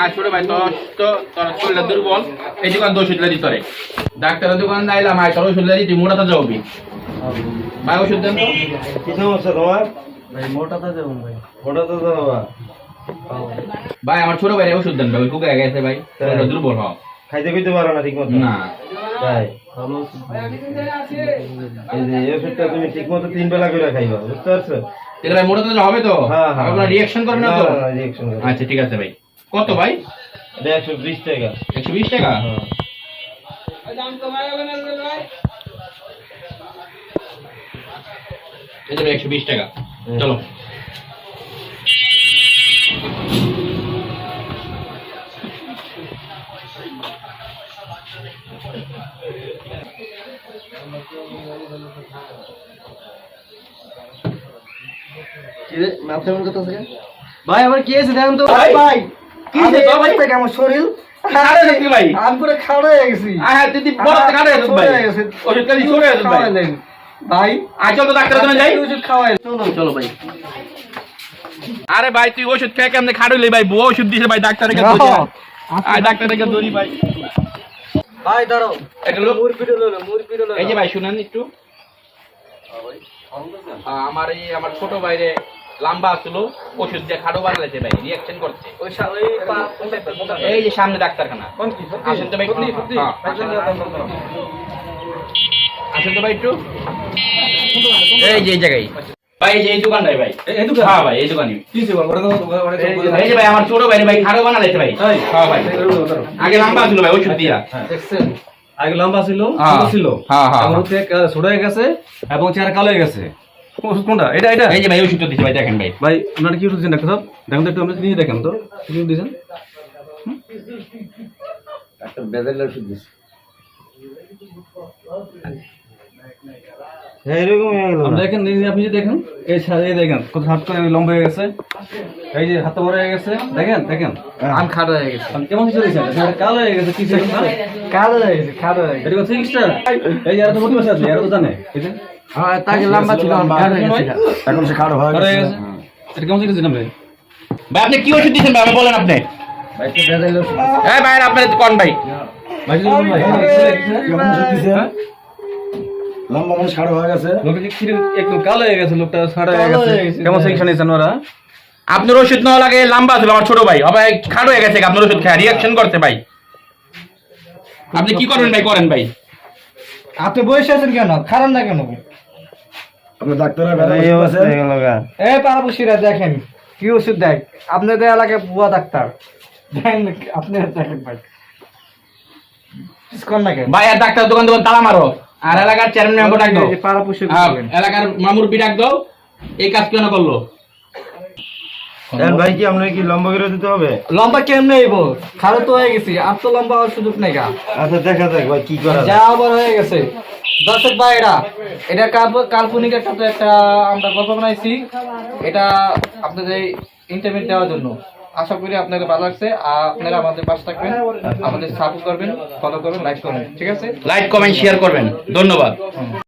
আর ছোট ভাই তোর তো তোর শরীরটা দুর্বল। এই দোকান দোষ দিলে দিত রে ডাক্তারের দোকান যাইলাম আয় তোর ওষুধ মোটাতে যাবি ভাই ওষুধ দেন তো। কি সমস্যা তোমার? ভাই মোটাতে দেবো ভাই। ভাই আমার ছোট ভাই ওষুধ দেন ভাই কুকা গেছে ভাই। দুর্বল হও খাইতে খুঁজতে পারো না ঠিক মতো না। তাই? এই যে এই ওষুধটা তুমি ঠিক মতো তিন বেলা করে খাইবা বুঝতে পারছ? তাহলে ভাই মোটাতে হবে তো? হ্যাঁ হ্যাঁ। আপনার রিয়াকশন করবে না তো? রিয়াকশন আচ্ছা ঠিক আছে ভাই। কত ভাই? এটা একশো বিশ টাকা। একশো বিশ টাকা? হ্যাঁ। এই যে একশো বিশ টাকা। চলো। ভাই আবার কি আছে দেখেন তো। ভাই, ভাই। কি যে তো ভাই- আমার শরীর আরে দেখি ভাই। আমি পুরো খাওয়া হয়ে গেছি। হ্যাঁ দিদি বড় থেকে আরে ভাই। ছোট গেছে। ওষুধ কালি ছোট ভাই। ভাই আয় তো ডাক্তারের দোকানে যাই। ওষুধ খাওয়াই। চলো চলো ভাই। আরে ভাই তুই ওষুধ খেয়ে কেমনে খাড়ুলি ভাই? বউ ওষুধ দিছে ভাই ডাক্তারের কাছে। দৌড়ি আয়। ডাক্তারের কাছে দৌড়ি ভাই। ভাই দাঁড়াও। ললো ললো এই যে ভাই শুনেন একটু। আমার এই আমার ছোট ভাইরে লম্বা ছিল ওষুধ দিয়ে খাড়ো বানাইছে ভাই রিয়াকশন করছে। এই যে সামনে ডাক্তারখানা কোন কি? আসেন তো ভাই? হ্যাঁ, আসেন। তো ভাই একটু এই যে এই জায়গায় ভাই যে এই দোকানটাই ভাই এই- এই দোকান? হ্যাঁ ভাই এই দোকানই কি হয়েছে বল? তো- ওটা- ওটা- এই যে- ভাই আমার ছোট ভাই ভাই খাড়ো বানাইছে ভাই হ্যাঁ ভাই। আগে লম্বা ছিল ভাই ওষুধ দিয়া দেখছেন? আগে লম্বা ছিল। ছিল হ্যাঁ, হ্যাঁ, এখন। হচ্ছে কা- ছোট হয়ে গেছে এবং চেহারা কালো হয়ে গেছে কোনটা? এটা এটা। এই যে ভাই ওষুধ দিচ্ছে ভাই দেখেন ভাই। ভাই আপনারা কি ওষুধ দিচ্ছেন ডাক্তার সাহেব দেখেন তো একটু আপনি নিয়ে দেখেন তো। কি ওষুধ দিয়েছেন হ্যাঁ এরকম হয়ে গেল। আপনি দেখেন যে আপনি যে দেখেন এই এই দেখেন কত হাত লম্বা হয়ে গেছে এই যে হাতে বড় হয়ে গেছে দেখেন দেখেন আমি খাটো হয়ে গেছি। কেমন কিছু দিয়েছেন কালো হয়ে গেছে হয়ে গেছি হয়ে এটা এই আর তো প্রতি মাসে আছে আর তো জানে এই যে। হ্যাঁ তাকে লম্বা ছিল আমি খাটো হয়ে গেছি এখন সে খারাপ হয়ে গেছে এটা কেমন শিখেছেন আপনি? ভাই আপনি কি ওষুধ দিচ্ছেন ভাই বলেন আপনি। এই ভাই আপনি কোন ভাই? ভাই ভাই, হ্যাঁ? লম্বা মানুষ খারাপ হয়ে গেছে। একটু কালো হয়ে গেছে লোকটা সাদা হয়ে গেছে। কেমন নিয়েছেন ওরা? আপনার ওষুধ নেওয়া লাগে লম্বা ছিল আমার ছোট ভাই। ভাই খাড়ো হয়ে গেছে আপনার ওষুধ খেয়ে রিয়াকশন করতে ভাই। আপনি কি করবেন ভাই করেন ভাই? আপনি বসে আছেন কেন? খারাপ না কেন? আপনার হয়ে এ পাড়াপড়শিরা দেখেন কি ওষুধ দেখ আপনাদের এলাকায় বুয়া ডাক্তার। দেখেন আপনি দেখেন ভাই। ভাই আর ডাক্তার দোকান দোকান তালা মারো। আর এলাকার চেয়ারম্যান মেম্বার ডাক দাও। হ্যাঁ, এলাকার মামুর ডাক দাও। এই কাজ কেন করল? ভাই কি আপনার কি লম্বা করে দিতে হবে? লম্বা কেমনে এইব খারাপ তো হয়ে গেছি আর তো লম্বা হওয়ার সুযোগ নেই গা। আচ্ছা দেখা যাক ভাই কি করা যায়। যা আবার হয়ে গেছে। দর্শক ভাই এটা এটা কাল্প- কাল্পনিক একটা তো একটা আমরা গল্প বানাইছি। এটা আপনাদের ইন্টারভিউ দেওয়ার জন্য। আশা করি আপনারা ভালো লাগছে। আপনারা আমাদের পাশে থাকবেন। আমাদের সাপোর্ট করবেন, ফলো করবেন লাইক করবেন। ঠিক আছে? লাইক কমেন্ট শেয়ার করবেন। ধন্যবাদ।